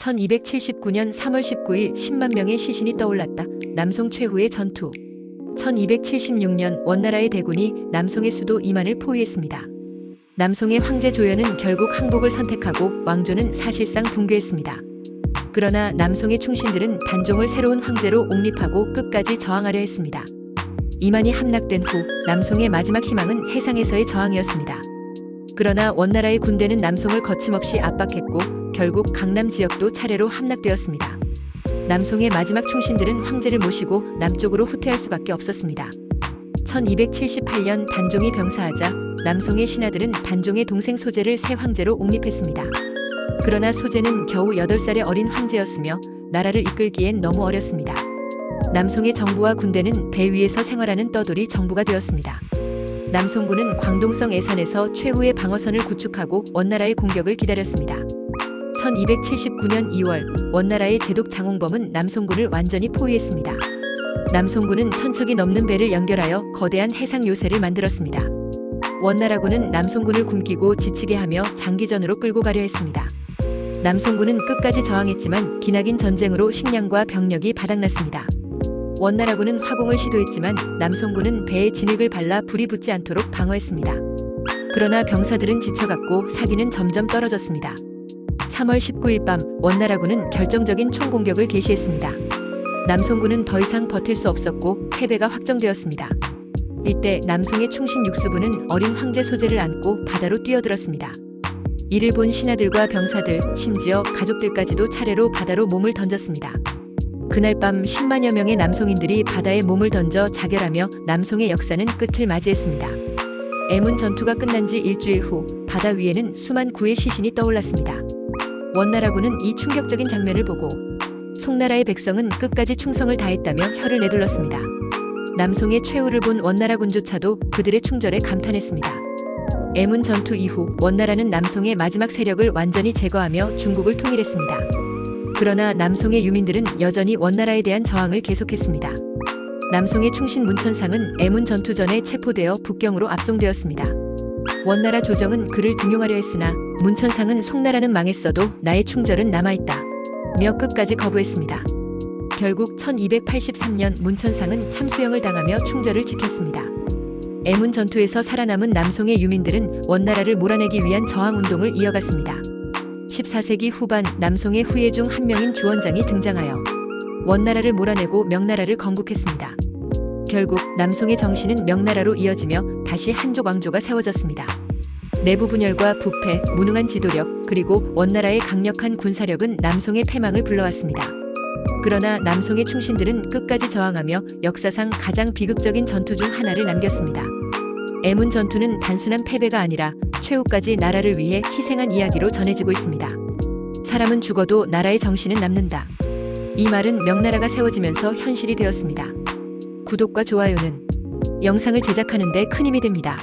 1279년 3월 19일 10만 명의 시신이 떠올랐다. 남송 최후의 전투. 1276년 원나라의 대군이 남송의 수도 이만을 포위했습니다. 남송의 황제 조연은 결국 항복을 선택하고 왕조는 사실상 붕괴했습니다. 그러나 남송의 충신들은 단종을 새로운 황제로 옹립하고 끝까지 저항하려 했습니다. 이만이 함락된 후 남송의 마지막 희망은 해상에서의 저항이었습니다. 그러나 원나라의 군대는 남송을 거침없이 압박했고 결국 강남 지역도 차례로 함락되었습니다. 남송의 마지막 충신들은 황제를 모시고 남쪽으로 후퇴할 수밖에 없었습니다. 1278년 단종이 병사하자 남송의 신하들은 단종의 동생 소재를 새 황제로 옹립했습니다. 그러나 소재는 겨우 8살의 어린 황제였으며 나라를 이끌기엔 너무 어렸습니다. 남송의 정부와 군대는 배 위에서 생활하는 떠돌이 정부가 되었습니다. 남송군은 광동성 애산에서 최후의 방어선을 구축하고 원나라의 공격을 기다렸습니다. 1279년 2월 원나라의 제독 장홍범은 남송군을 완전히 포위했습니다. 남송군은 천척이 넘는 배를 연결하여 거대한 해상 요새를 만들었습니다. 원나라군은 남송군을 굶기고 지치게 하며 장기전으로 끌고 가려 했습니다. 남송군은 끝까지 저항했지만 기나긴 전쟁으로 식량과 병력이 바닥났습니다. 원나라군은 화공을 시도했지만 남송군은 배에 진흙을 발라 불이 붙지 않도록 방어했습니다. 그러나 병사들은 지쳐갔고 사기는 점점 떨어졌습니다. 3월 19일 밤 원나라군은 결정적인 총공격을 개시했습니다. 남송군은 더 이상 버틸 수 없었고 패배가 확정되었습니다. 이때 남송의 충신 육수부는 어린 황제 소재를 안고 바다로 뛰어들었습니다. 이를 본 신하들과 병사들, 심지어 가족들까지도 차례로 바다로 몸을 던졌습니다. 그날 밤 10만여 명의 남송인들이 바다에 몸을 던져 자결하며 남송의 역사는 끝을 맞이했습니다. 애문 전투가 끝난 지 일주일 후 바다 위에는 수만 구의 시신이 떠올랐습니다. 원나라군은 이 충격적인 장면을 보고 송나라의 백성은 끝까지 충성을 다했다며 혀를 내둘렀습니다. 남송의 최후를 본 원나라군조차도 그들의 충절에 감탄했습니다. 애문 전투 이후 원나라는 남송의 마지막 세력을 완전히 제거하며 중국을 통일했습니다. 그러나 남송의 유민들은 여전히 원나라에 대한 저항을 계속했습니다. 남송의 충신 문천상은 애문 전투 전에 체포되어 북경으로 압송되었습니다. 원나라 조정은 그를 등용하려 했으나 문천상은 송나라는 망했어도 나의 충절은 남아있다. 며 끝까지 거부했습니다. 결국 1283년 문천상은 참수형을 당하며 충절을 지켰습니다. 애문 전투에서 살아남은 남송의 유민들은 원나라를 몰아내기 위한 저항 운동을 이어갔습니다. 14세기 후반 남송의 후예 중 한 명인 주원장이 등장하여 원나라를 몰아내고 명나라를 건국했습니다. 결국 남송의 정신은 명나라로 이어지며 다시 한족 왕조가 세워졌습니다. 내부 분열과 부패, 무능한 지도력, 그리고 원나라의 강력한 군사력은 남송의 패망을 불러왔습니다. 그러나 남송의 충신들은 끝까지 저항하며 역사상 가장 비극적인 전투 중 하나를 남겼습니다. 애문 전투는 단순한 패배가 아니라 최후까지 나라를 위해 희생한 이야기로 전해지고 있습니다. 사람은 죽어도 나라의 정신은 남는다. 이 말은 명나라가 세워지면서 현실이 되었습니다. 구독과 좋아요는 영상을 제작하는 데 큰 힘이 됩니다.